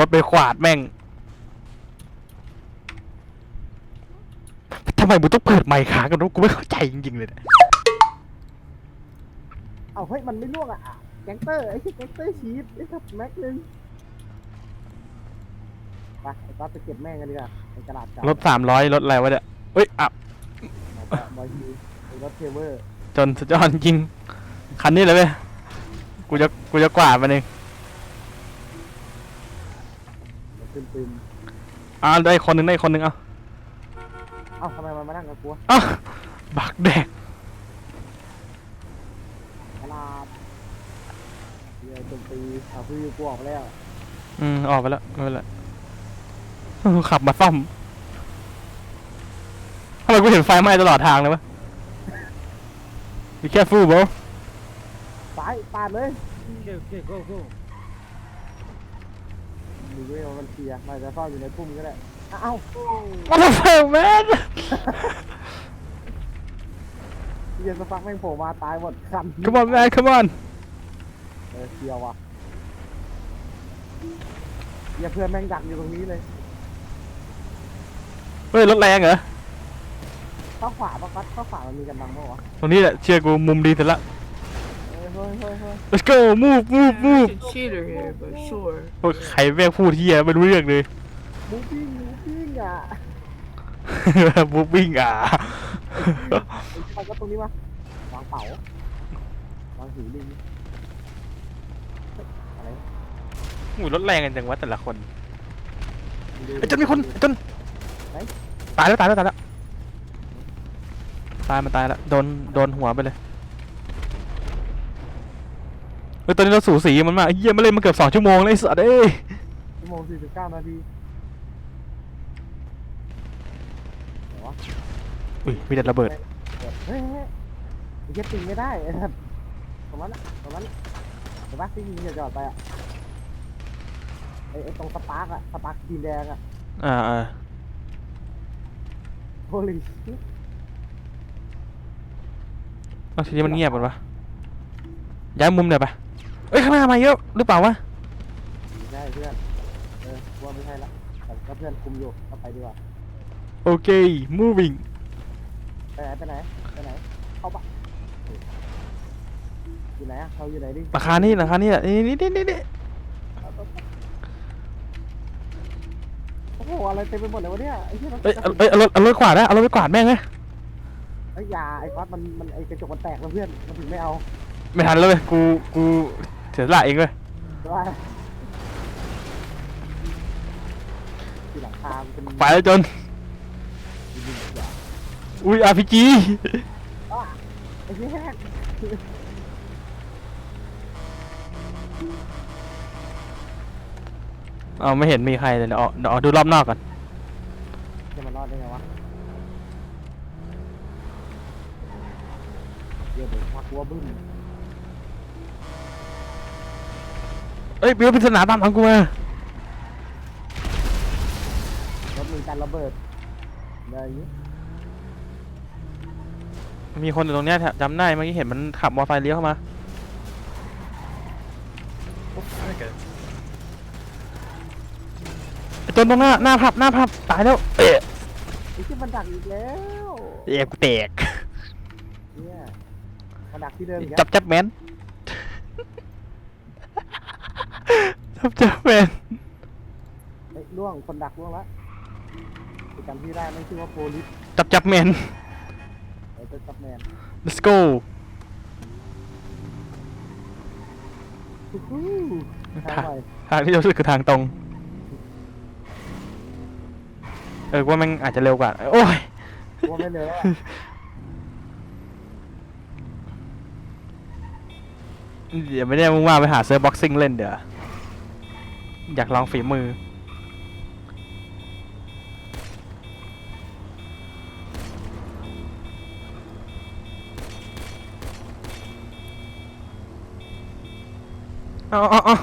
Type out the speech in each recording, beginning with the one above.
รถไปขวาดแม่งทำไมมึงต้องเปิดไมค์ค้างกันวะกูไม่เข้าใจจริงๆเลยเนี่ยเอาเฮ้ยมันไม่ล่วงอะอะแก๊งเตอร์ไอ้ที่แก๊งเตอร์ชีสไอ้สัตว์แม็กนึงไปไอ้ก๊อตไปเก็บแม่งกันดีกว่าไอ้กระดาษเก่ารถสามร้อยรถอะไรวะเนี่ยเอ้ยอับบอยฮีไอ้รถเทเวอร์จนสุดยอดจริงคันนี้เลยเว้ยกูจะกูจะกวาดมันเอง ตึมตึมอ่าได้คนหนึ่งได้คนหนึ่งเอาๆเอ้าทำไมมันมานั่งกับกูวะเอ้าบักแดกกระดาษเฮียโจมตีเอาพี่กูออกไปแล้วอืมออกไปแล้วไม่เป็นไรเออขับมาซ่อมทำไมกูเห็นไฟไหม้ตลอดทางเลยวะ Be careful bro ซ้ายปาดเลย Okay, okay, go, go. ดูด้วยว่ามันเคลียร์มันจะซ่อนอยู่ในพุ่มก็ได้อ้าว What the fuck man เฮียสปักแม่งโผล่มาตายหมดคัน Come on man come on เออเคลียร์ว่ะเฮียเพื่อนแม่งดักอยู่ตรงนี้เลยเฮ้ยรถแรงเหรอเข้าขวาปะกัดเข้าขวามันมีกันบังปะวะตรงนี้แหละเชื่อกูมุมดีเสร็จละ Let's go move move move He's a cheater here, but sure. โอ้ยใครแม่งพูดเฮียไม่รู้เรื่องเลยมูปิ้งมูปิ้งอะบูบิ้งอะไอ้ที่มันก็ตรงนี้มาวางเป๋าวางหิวลิงเฮ้ยอะไรหูรถแรงกันจังวะแต่ละคนไอ้จนมีคนไอ้จนตายแล้วตายแล้วตายแล้วตายมันตายแล้วโดนโดนหัวไปเลย เฮ้ยตอนนี้เราสูสีมันมากไอ้เหี้ยมาเล่นมาเกือบสองชั่วโมงเลยไอ้สัตว์เอ้ยชั่วโมงสี่สิบเก้านาทีไหนวะอุ้ยมีแต่ระเบิดเฮ้ยเฮ้ยไอ้เหี้ยปิงไม่ได้ไอ้สัสตรงนั้นน่ะตรงนั้นน่ะเห็นปะที่ยิงจอดไปอะไอ้ไอ้ตรงสปาร์กอะสปาร์กสีแดงอะอ่าอ่าโฮลิเอาทีนี้มันเงียบหมดวะย้ายมุมหน่อยปะ เอ้ยข้างหน้ามาเยอะหรือเปล่าวะไม่ใช่เพื่อน เออว่าไม่ใช่ละแต่ก็เพื่อนคุมอยู่ก็ไปดีกว่า โอเค moving ไปไหนไปไหนไปไหน เข้าปะอยู่ไหนอะเขาอยู่ไหนดิราคานี่ราคานี่แหละนี่นี่นี่นี่นี่โอ้โหอะไรเต็มไปหมดเลยวะเนี่ยไอ้ที่มันเอ้ยเอาเอ้ยเอารถเอารถกวาดนะเอารถไปกวาดแม่งเลยไอ้ยาไอ้ก๊อตมันมันไอ้กระจกมันแตกแล้วเพื่อนมันถึงไม่เอาไม่ทันแล้วเว้ยกูกู เสียสละเองเว้ยแต่ว่าที่หลังคามันเป็นไปแล้วจนอุ้ย RPG อ้าไอ้ที่แฮกเอาไม่เห็นมีใครเลยเดี๋ยวเอาเดี๋ยวเอาดูรอบนอกก่อนจะมารอดได้ไงวะเดี๋ยวเดี๋ยวพักหัวบึ้ม เอ้ยเบลปริศนาตามหลังกูมารถมีการระเบิดอะไรอย่างงี้มีคนอยู่ตรงเนี้ยแถวจำได้เมื่อกี้เห็นมันขับมอเตอร์ไซค์เลี้ยวเข้ามาไอ้จนตรงหน้าหน้าพับหน้าพับตายแล้วเอ๊ะไอ้ที่มันดักอีกแล้วเอ๊ะกูแตกเนี่ยมันดักที่เดิมอีกจัแล้บวจับแมน จั บจับแมนเฮ้ยล่วงคนดักล่วงแล้วจำที่ได้ไม่ชื่อว่าโพลิสจับจับแมนไอ้เป็นซับแมน let's go ฮู้ฮู้ทางหน่ทางที่เราสึกคือทางตรง เออว่ามันอาจจะเร็วกว่า โอ้ยว่าไม่เหลือแล้วอะเดี๋ยวไม่ได้มึงว่าไปหาเซิร์ฟบ็อกซิ่งเล่นเดี๋ยว อยากลองฝีมือ เอาเอาเอา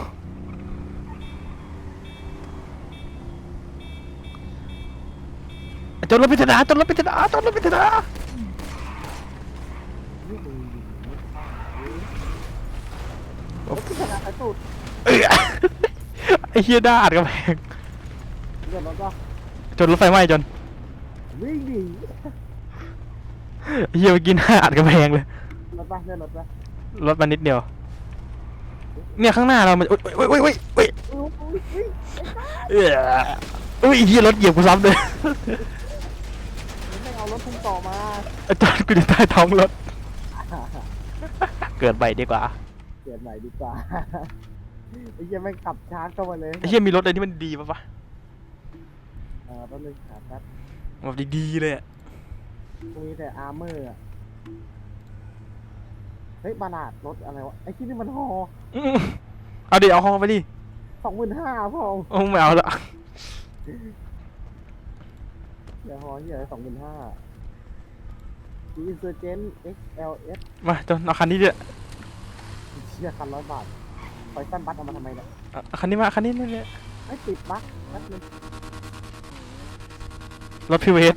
จนรถพิจารณาจนรถพิจารณาจนรถพิจารณาโอ้ยที่ขนาดไอ้ตูดเอ้ย ไอ้เฮียด้าอัดกำแพงเดี๋ยวรถก็จนรถไฟไหม้จนวิ่งดิไอ้เฮียเมื่อกี้หน้าอัดกำแพงเลยรถปะเลื่อนรถปะรถมานิดเดียว เนี่ยข้างหน้าเรามันอุ้ยอุ้ยอุ้ยอุ้ยอุ้ยอุ้ยอุ้ยอุ้ยเอออุ้ยไอ้เฮียรถเหยียบกูซ้ำเลยไม่เอารถพุ่งต่อมาอาจารย์กูอยู่ใต้ท้องรถ เกิดใหม่ดีกว่าเปลี่ยนใหม่ดีกว่า ไอ้เหี้ยังไม่งขับช้าเข้ามาเลยไอ้เฮียมีรถอะไรที่มันดีปะปะเออแป๊บนึงขาดแป๊บแบบดีๆเลยอะมีแต่อาร์เมอร์อะเฮ้ยบานาดรถอะไรวะไอ้ที่นี่มันฮออื้อเอาดิเอาห้องไปดิสองหมื่นห้าพองโอ้ไม่เอาละเดี๋ยวฮอเหี้ยสองหมื่นห้าดีอินเซอร์เจน XLS มาจนเอาคันนี้ดิเชี่ยคันร้อยบาท ไฟสั้นบัตเอามาทำไมเนี่ยเอาคันนี้มาคันนี้นี่เนี่ยไอ้ติดบั๊กแป๊บนึงรถพิเวส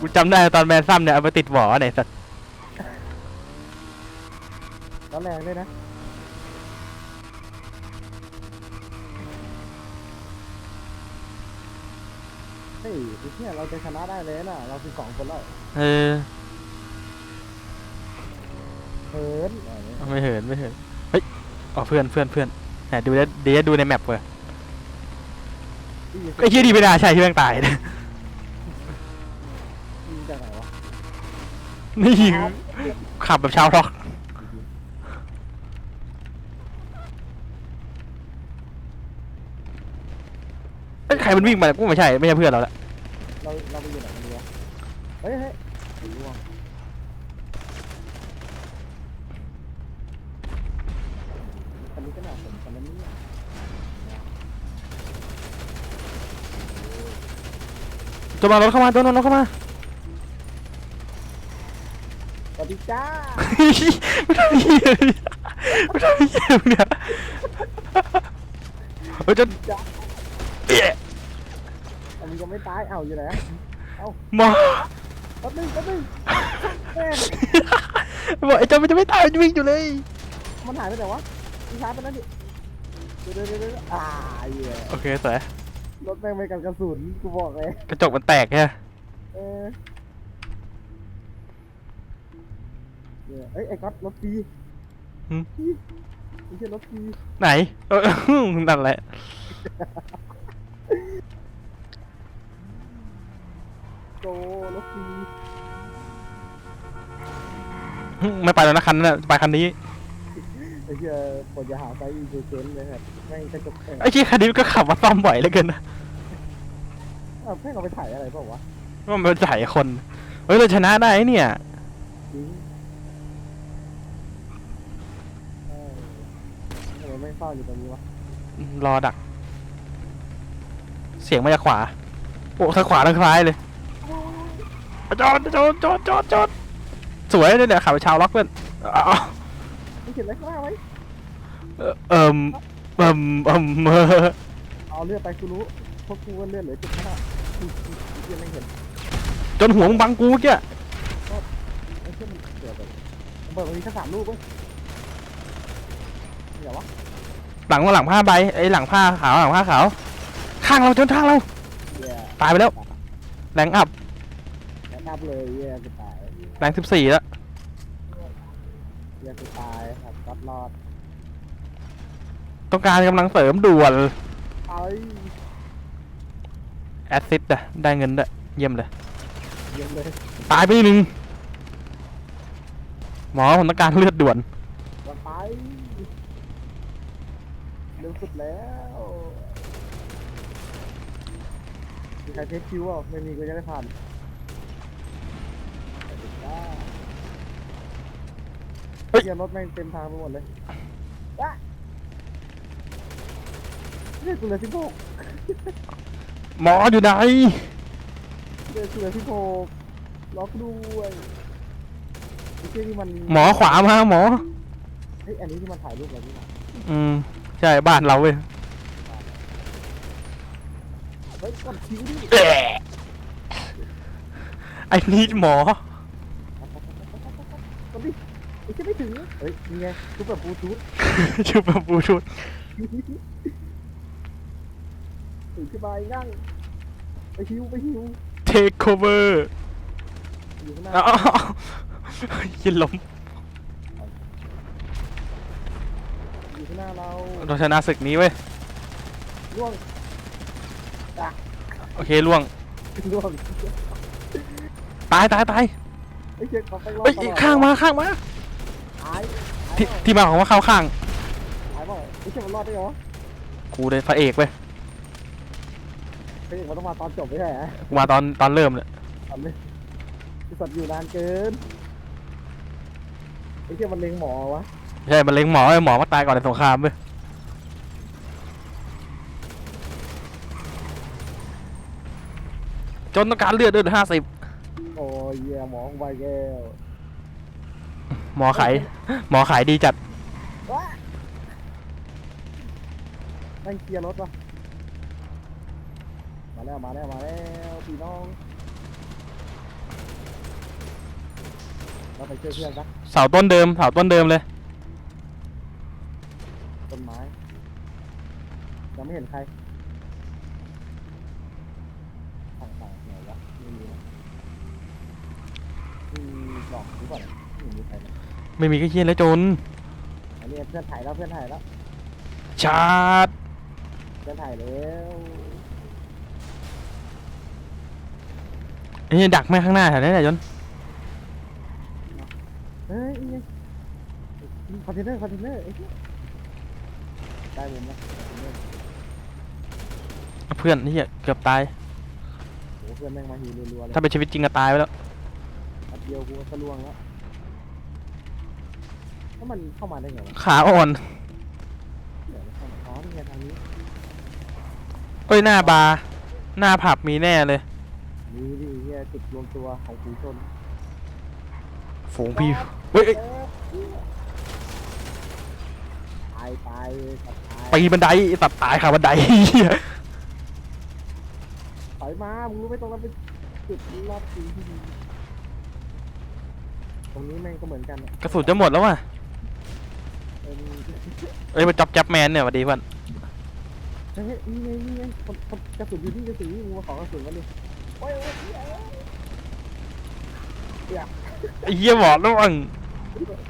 กูจำได้ตอนแมนซัมเนี่ยเอาไปติดหวอไหนสัตว์แล้วแรงด้วยนะเฮ้ยไอ้เนี่ยเราจะชนะได้เลยน่ะ เราคือสองคนแล้วเออเฮิร์นอะไรเนี่ยไม่เหินไม่เหินเฮ้ย อ๋อเพื่อนเพื่อนเพื่อนแหมดูได้เดี๋ยวดูในแมปเว้ยไอ้เฮียดีไม่ได้ใช่ที่แม่งตายเนี่ยยิงจากไหนวะนี่ยิงขับแบบชาวท็อกเอ้ยใครมันวิ่งมากูไม่ใช่ไม่ใช่เพื่อนเราละเราเราไปอยู่ไหนกันดีวะเฮ้ยเฮ้ยไอ้ร่วงคันนี้ก็น่าสนคันนั้นนี่ จนมารถเข้ามาจนมารถเข้ามา สวัสดีจ้าไม่ทำเหี้ยไม่ทำเหี้ยมึงเนี่ยเฮ้ยจนจ้าเอ๊ะอันนี้ยังไม่ตาย เอ้าอยู่ไหนอะเอ้าหมอแป๊บนึงแป๊บนึงแม่งบอกไอ้จนมันจะไม่ตายมันจะวิ่งอยู่เลย มันหายไปไหนวะมันช้าไปแล้วดิ เดี๋ยวเดี๋ยวเดี๋ยวเดี๋ยวอ่าเหี้ย โอเคสวย รถแม่งไปกับกระสุนกูบอกเลย กระจกมันแตกใช่ไหมเออเนี่ยเอ้ยไอ้ก๊อตรถฟรีไม่ใช่รถฟรีไหนเออ นั่นแหละโจรถฟรี ไม่ไปแล้วนะคันนั้นน่ะไปคันนี้ ไอ้เหี้ยปวดจะหาไซส์อีเจเซนเลยครับแม่งกระจกแข็งไอ้ที่คันนี้มันก็ขับมาซ่อมบ่อยเหลือเกินนะอ้าวแม่งเอาไปถ่ายอะไรเปล่าวะว่ามันจ่ายคน เฮ้ยเราชนะได้เนี่ย จริงเออทำไมไม่เฝ้าอยู่ตรงนี้วะรอดัก เสียงมาจากขวา โอ้ทางขวาทางซ้ายเลยจอดจอดจอดจอดจอดสวยเลยเนี่ยขับไปชาวล็อกเพื่อนอ้าว ไม่เห็นอะไรข้างหน้าไหมเอิ่มเอิ่มเอิ่มเอิ่มเออเอาเลือดไปกูรู้เพราะกูก็เลือดเหลือจุดห้าเหี้ยังไม่เห็นจนหัวมึงบังกูเมื่อกี้ไอ้เชื่อมันเกิดแบบมันเปิดมาทีแค่สามลูกเว้ยเดี๋ยววะหลังหลังผ้าใบไอ้หลังผ้าขาวหลังผ้าขาวข้างเราจนข้างเราเหี้ยตายไปแล้วแรงอัพแนะนำเลยเหี้ยกูตาย แรงสิบสี่แล้วเหี้ย กูตายครับรอดรอดต้องการกำลังเสริมด่วนเอ้ยแอดซิดอะได้เงินด้วยเยี่ยมเลย เยี่ยมเลยตายไปหนึ่งหมอผมต้องการเลือดด่วน วันไปเร็วสุดแล้วมีใครเทสคิวอะไม่มีกูจะได้ผ่านไปดิจ้า เฮ้ยเฮียรถแม่งเต็มทางไปหมดเลยอะเรียกกูเลยสิบหกหมออยู่ไหนเรียกกูเลยสิบหกล็อกด้วยไอ้เจ้นี่มันหมอขวามาหมอ เฮ้ยอันนี้ที่มันถ่ายรูปอะไรนี่นะอืม ใช่บ้านเราเว้ยเฮ้ยกดคิวดิ ไอ้นี่หมอกดดิ ไอ้เจ้ไม่ถึงเฮ้ยนี่ไงรูปแบบบลูทูธชื่อแบบบลูทูธตื่นขึ้นมาไอ้งั่งไปหิวไปหิว take cover อยู่ข้างหน้าอ้าวยินล้มอยู่ข้างหน้าเราเราชนะศึกนี้เว้ยล่วงโอเคล่วงล่วงตายตายตายไอ้เชี่ยเขาไปรอเอ้ยตลอดข้างมาข้างมา หายหายที่เปล่าที่มาของว่าเข้าข้างหายเปล่าไอ้เชี่ยมันรอดได้เหรอกูเลยพระเอกเว้ยเฮ้ยมันต้องมาตอนจบไม่ใช่เหรอกูมาตอนตอนเริ่มเลยตอนนี้ไอ้สัตว์อยู่นานเกินไอ้เชี่ยมันเล็งหมอวะใช่มันเล็งหมอไอ้หมอมาตายก่อนในสงครามเว้ยจนต้องการเลือดด้วยห้าสิบโอ้ยเหี้ยหมอของใบแก้ว หมอขายหมอขายดีจัดว้านั่งเคลียร์รถวะมาแล้วมาแล้วมาแล้วพี่น้องเราไปช่วยเพื่อนปะเสาต้นเดิม เสาต้นเดิมเลย ต้นไม้ยังไม่เห็นใครต่างๆไหนวะไม่มีนะมีกล่องหรือเปล่าเนี่ยไม่มีใครนะ ไม่มีก็เฮียแล้วจนอันนี้เพื่อนถ่ายแล้วเพื่อนถ่ายแล้วชาร์จเพื่อนถ่ายแล้วไอ้เหี้ยดักแม่งข้างหน้าแถวนี้แหละจนเฮ้ยนี่ไงคอนเทนเนอร์คอนเทนเนอร์ไอ้เหี้ยได้มุมแล้วคอนเทนเนอร์เพื่อนนี่เกือบตาย โหเพื่อนแม่งมาฮีรัวๆเลยถ้าเป็นชีวิตจริงก็ตายไปแล้ว แป๊บเดียวกูก็ทะลวงแล้ว แล้วมันเข้ามาได้ไงวะขาอ่อนเดี๋ยวมันเข้ามาอ๋อนี่ไงทางนี้เอ้ยหน้าบาร์หน้าผับมีแน่เลยมีดิเฮียจุดรวมตัวของฝูงชนฝูงพี่เฮ้ยเอ้ยตายตายตัดตายปีนบันไดตัดตายขาบันไดเหี้ยถอยมามึงรู้ไหมตรงนั้นเป็นจุดรอบตีที่ดีตรงนี้แม่งก็เหมือนกันอะกระสุนจะหมดแล้วว่ะ เป็นเอ้ยมาจับจับแมนเนี่ยสวัสดีเพื่อนเฮ้ยนี่ไงนี่ไงคนคนกระสุนอยู่ที่กระสุนนี่มึงมาขอกระสุนกันดิโอ้ยโอ้ยเหี้ยเหี้ยไอ้เหี้ยบอกแล้ววังเนี่ย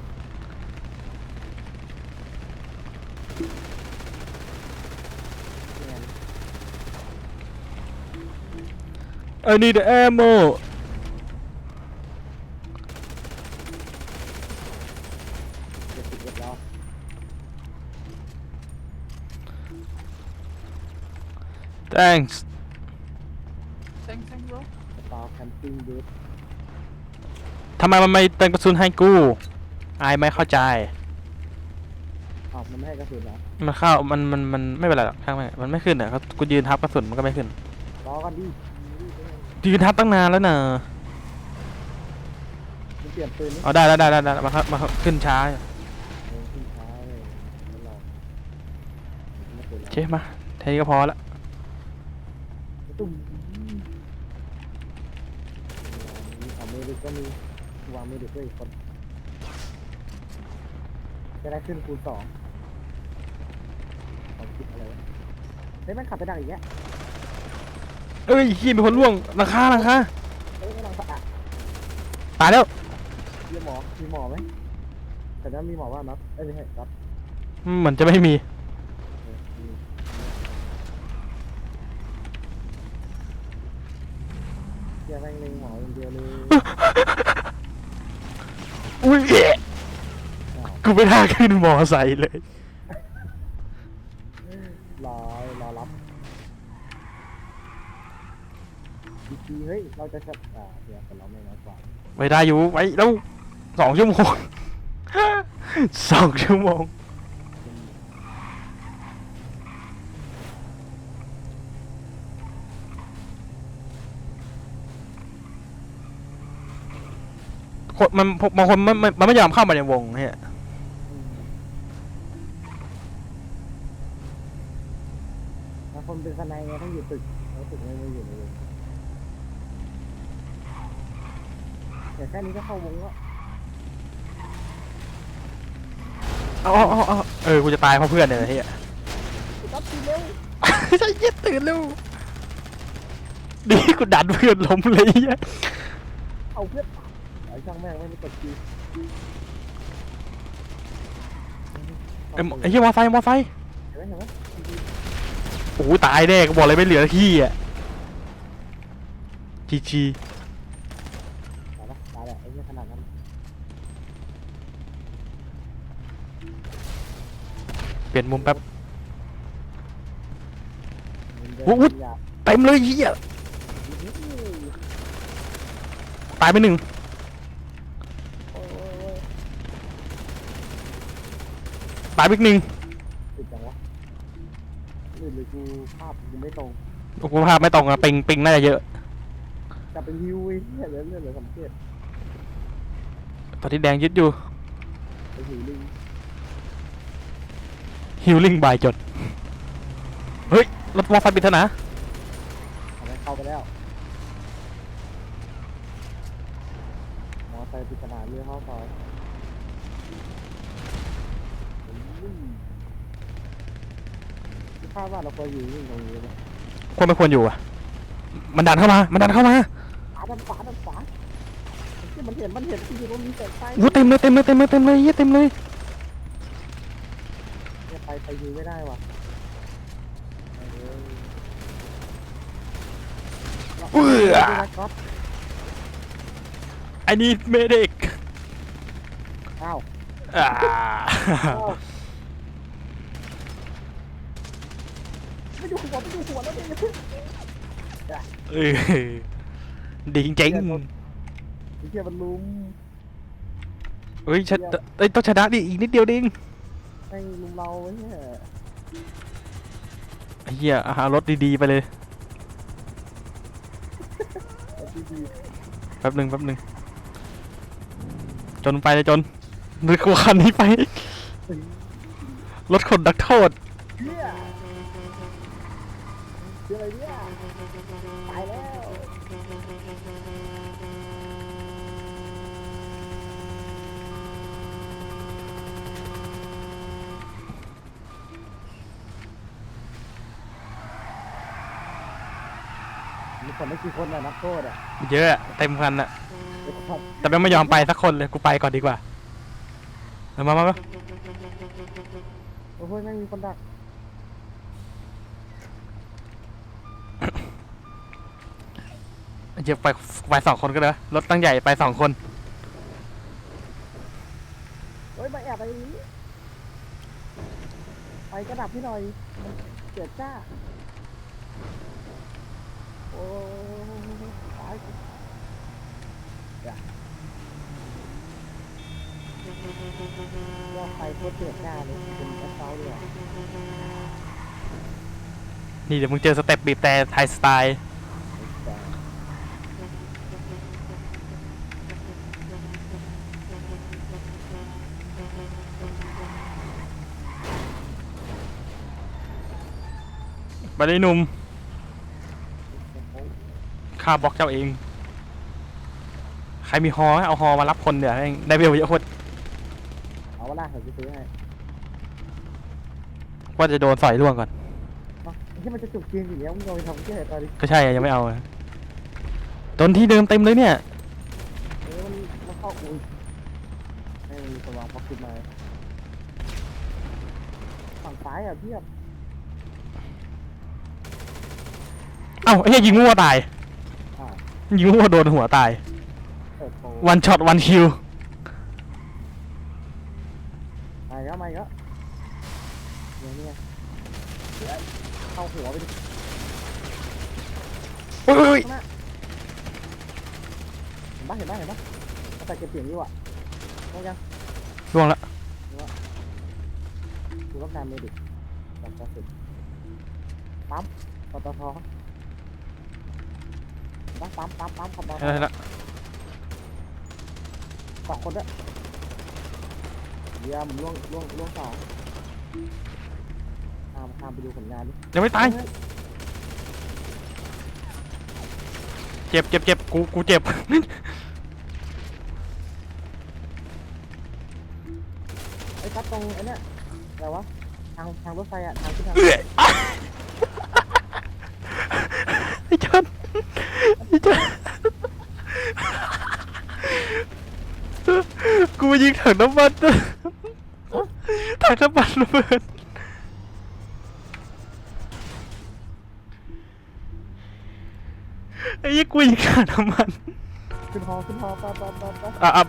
ไอ้นี่เดอะแอมโม thanks Thanks, thanks, bro. สตาร์แคมปิ้งเดททำไมมันไม่เติมกระสุนให้กูอายไม่เข้าใจ อ้าวมันไม่ให้กระสุนเหรอมันเข้ามันมันมันไม่เป็นไรหรอกช่างแม่งมันไม่ขึ้นอะเขากูยืนทับกระสุนมันก็ไม่ขึ้น รอกันดิยืนทับตั้งนานแล้วนะมันเปลี่ยนปืนนี่เอาได้แล้วได้ได้ได้มาครับมาครับขึ้นช้าเออขึ้นช้าเลยไม่รอไม่เป็นโอไรเคมาแค่นี้ก็พอละ ตุ้มเอาเมดิกก็มีวางเมดิกด้วยอีกคน จะได้ขึ้นคูณสองของคิดอะไรวะเฮ้ยมันขับไปดักอีกแล้วเอ้ยเฮียมีคนล่วงหลังคาหลังคาเฮ้ยกำลังสะอาดตายแล้วมีหมอมีหมอไหมแต่นั้นมีหมอว่านับเอ้ยไม่ใช่นับเหมือนจะไม่มี เออมีเฮียแม่ งเล็งหมออย่างเดียวเลยอุ้ยเอะกูไม่น่าขึ้นมอไซค์เลย รอรอรับดีๆเฮ้ย เราจะชัดอ่าเดี๋ยวแต่เราไม่น้อยกว่าไม่ได้อยู่ไว้แล้วสองชั่วโมง สองชั่วโมง คนมันบางคนมันมันมันไม่ยอมเข้ามาในวงเฮียบางคนเป็นสนายไงต้องอยู่ตึกแล้วตึกไม่ไม่อยู่ในวงแต่แค่นี้ก็เข้าวงแล้วเอาเอาเอาเอาเออกูจะตายเพราะเพื่อนเนี่ยเฮียรับทีเร็วใจเย็นตื่นเร็วดีกูดันเพื่อนล้มเลยไอ้เหี้ยเอาเพื่อนไอ้ช่างแม่งไม่มีกดคีย์เอ็มไอ้เหี้ยมอไซค์มอไซค์เห็นไหมเห็นไหมโอ้โหตายแน่กูบอกเลยไม่เหลือที่อะจีจีตายละตายละไอ้เนี่ยขนาดนั้นเปลี่ยนมุมแป๊บ มันเดินโอ้โหยาวเต็มเลยเหี้ยตายไปหนึ่ง โอ้ยโอ้ยโอ้ย ตายไปอีกหนึ่งติดจังวะลื่นเลยกูภาพกูไม่ตรงโอ้โหภาพไม่ตรงอะปิงปิงน่าจะเยอะ จะเป็นฮิวไอ้เหี้ยเหลือเลือดเหลือสามเกตตอนที่แดงยึดอยู่ไปหิวลิงฮิลลิ่งบายจด เฮ้ย รถมอไซค์ปิดเถอะนะทำให้เข้าไปแล้วมอไซค์ปริศนาเรือเข้าซอยอุ้ย คิดภาพว่าเราควรอยู่นิ่งตรงนี้ไหมควรไม่ควรอยู่อะ มันดันเข้ามา มันดันเข้ามาขวาด้านขวาด้านขวาที่มันเห็นมันเห็นที่อยู่ตรงนี้แต่ไฟโอ้โหเต็มเลยเต็มเลยเต็มเลยเต็มเลยเหี้ยเต็มเลยเนี่ยไปไปยิงไม่ได้ว่ะเออเอื้อครับไอ้นี่เมดิกอ้าวอ่า อ้าวไม่ดูหัวไม่ดูหัวแล้วเนี่ยเออดีจริงไอ้เหี้ยมันลุมๆเฮ้ยชนะเอ้ยต้องชนะดิอีกนิดเดียวดิงให้ลุมเราไอ้เนี่ยไอ้เหี้ยหารถดีๆไปเลยไอ้ที่ดีแป๊บหนึ่งแป๊บหนึ่งจนไปเลยจนนึกว่าคันนี้ไป รถขนนักโทษเหี้ย เจออะไรเนี่ยตายแล้ว มีคนได้กี่คนอะนักโทษอะเยอะอะเต็มคันอะเดี๋ยวครับแต่ไม่ยอมไปสักคนเลยกูไปก่อนดีกว่าเอามามามาโอ้โหแม่งมีคนดัก เยอะไปไปสองคนก็ได้นะรถตั้งใหญ่ไปสองคนเฮ้ยมาแอบไปนี้ไปกระดับพี่หน่อยมันเกิดจ้า โอ้ยตายอย่าว่าใครโคตรเกิดจ้าเลยเป็นแอสเซาเลยอะ นี่เดี๋ยวมึงเจอสเต็ปบีบแต่ไทยสไตล์ ไปเลยหนุ่มข้าบล็อกเจ้าเอง ใครมีฮอไหมเอาฮอมารับคนเดี๋ยวแม่งได้เบลเยอะโคตรเอาเวลาเดี๋ยวจะซื้อให้ว่าจะโดนสอยล่วงก่อนเนาะที่มันจะจบเกมอยู่แล้วมึงเอาไปทำเพื่ออะไรตอนนี้ก็ใช่อะยังไม่เอาอะโดนที่เดิมเต็มเลยเนี่ย เออมันมันเข้ากูไม่มีสว่างพอขึ้นมาฝั่งซ้ายอะเพียบ เอ้าไอ้เหี้ยยิงมั่วตายอ่ายิงมั่วโดนหัวตาย เปิดโปรวันช็อตวันคิว มาอีกแล้วมาอีกแล้วเดี๋ยวเนี่ยเฮ้ยเข้าหัวไปดิโอ้ยโอ้ยโอ้ยข้างหน้าเห็นปะเห็นปะเห็นปะเขาใส่เก็บเสียงอยู่อะโอ้ยังล่วงละดูรับงานเมดิกจับกระสุนปั๊มปตท ปั๊มปั๊มปั๊มปั๊มขับมาอะไรละสองคนด้วยเยี่ยมล่วงล่วงล่วงสองตามตามไปดูผลงานดิยังไม่ตาย เจ็บเจ็บเจ็บกูกูเจ็บ ไอ้กัดตรงไอ้เนี่ยอะไรวะทางทางรถไฟอะทางขึ้นทางเอื้อไอ้จอนไอ้จอน กูมายิงถังน้ำมันถังน้ำมันระเบิดไอ้ยี่กูยิงถังน้ำมันขึ้นฮอขึ้นฮอไปไปไปไปอะอะ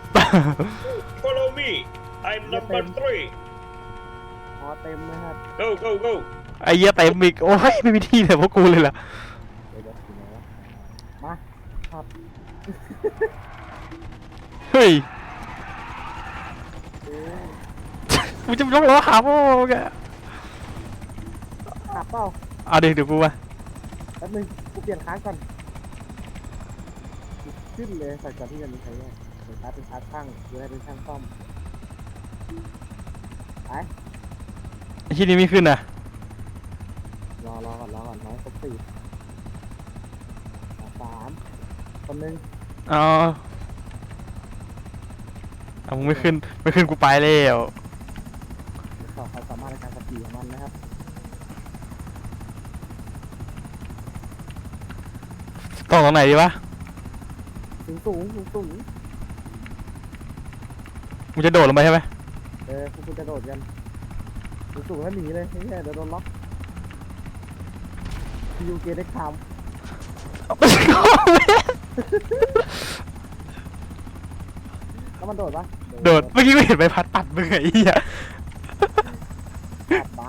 Follow me. I'm number three. ฮอเต็มนะครับ Go, go, go. ไอ้เหี้ยเต็มอีกโอ้ยไม่มีที่เลยพวกกูเลยล่ะเดี๋ยวเดี๋ยวถึงไหนวะมาครับเฮ้ย เอ้ย กูจะยกล้อหาพวกแกขับเปล่าเอาเดี๋ยวเดี๋ยวกูมาแป๊บนึงกูเปลี่ยนค้างก่อนขึ้นเลยใส่ก่อนที่จะมีใครแยกเป็นค้าเป็นค้าช่างหรือให้เป็นช่างซ่อมไปไอ้ที่นี้ไม่ขึ้นอะรอรอก่อนรอก่อนน้อยครบสี่อะสามคนหนึ่งเอาเอามึงไม่ขึ้นไม่ขึ้นกูไปแล้วสอบ ความสามารถในการขับขี่ของมันนะครับต้องตรงไหนดีวะสูงสูงสูงสูงมึงจะโดดลงไปใช่ไหมเออพวกคุณจะโดดกันสูงสูงแล้วหนีเลยไม่ใช่เดี๋ยวโดนล็อกยูเกได้คำแล้วมันโดดปะ โดดเมื่อกี้กูเห็นใบพัดปัดมึงไอ้เหี้ย ปัดปะ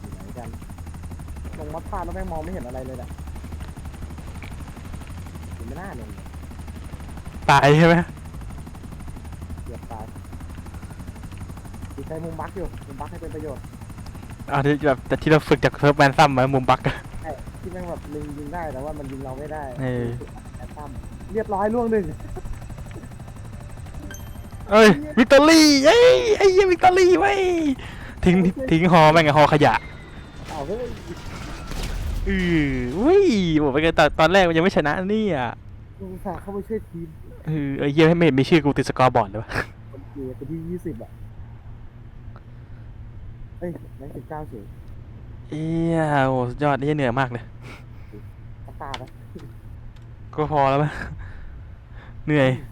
อยู่ไหนกัน ลงมัดพลาดแล้วแม่งมองไม่เห็นอะไรเลยแหละเห็นไม่น่าเลยตายใช่ไหมเกือบตายดีใช้มุมบักอยู่ มุมบักให้เป็นประโยชน์เอาที่แบบแต่ที่เราฝึกจากเซิร์ฟแมนซัมมามุมบักอะใช่ที่แม่งแบบลิงยิงได้แต่ว่ามันยิงเราไม่ได้เออ แอตตัมเรียบร้อยล่วงหนึ่งเอ้ยวิกตอรี่เอ้ยไอ้เหี้ยวิกตอรี่เว้ยทิ้งทิ้งฮอแม่งกับฮอขยะ เอาเฮ้ยอืออุ้ยบอกไปกันตอนตอนแรกมันยังไม่ชนะนี่อะกูอุตส่าห์เข้าไปช่วยทีมเออไอ้เหี้ยไม่เห็นมีชื่อกูติดสกอร์บอร์ดเลยวะคนเกียร์คนที่ยี่สิบอะเอ้ยแม่งสิบเก้าเฉยเอี้ยโอ้สุดยอดนี่เหนื่อยมากเลย ตาตาปะก็พอแล้วมั้ยเหนื่อยส